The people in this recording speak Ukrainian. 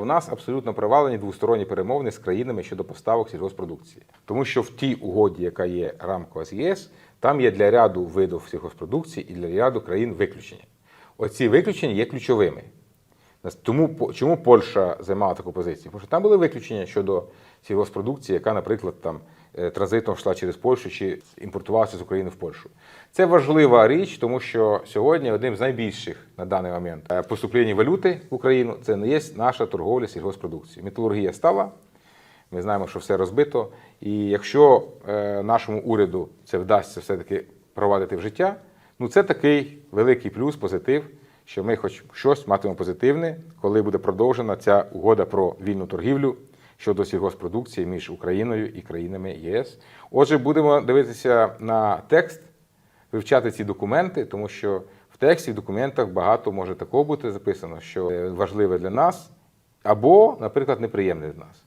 У нас абсолютно провалені двосторонні перемовини з країнами щодо поставок сільгоспродукції. Тому що в тій угоді, яка є рамкова з ЄС, там є для ряду видів сільгоспродукції і для ряду країн виключення. Оці виключення є ключовими. Тому чому Польща займала таку позицію? Тому що там були виключення щодо сільгоспродукції, яка, наприклад, там транзитом йшла через Польщу чи імпортувалася з України в Польщу. Це важлива річ, тому що сьогодні одним з найбільших на даний момент е, поступлень валюти в Україну це не є наша торговля сільгоспродукцією. Металургія стала. Ми знаємо, що все розбито. І якщо е, нашому уряду це вдасться все-таки провадити в життя, ну це такий великий плюс, позитив, що ми хоч щось матимемо позитивне, коли буде продовжена ця угода про вільну торгівлю щодо сільгоспродукції між Україною і країнами ЄС. Отже, будемо дивитися на текст, вивчати ці документи, тому що в тексті, в документах багато може такого бути записано, що е, важливе для нас, або, наприклад, неприємне для нас.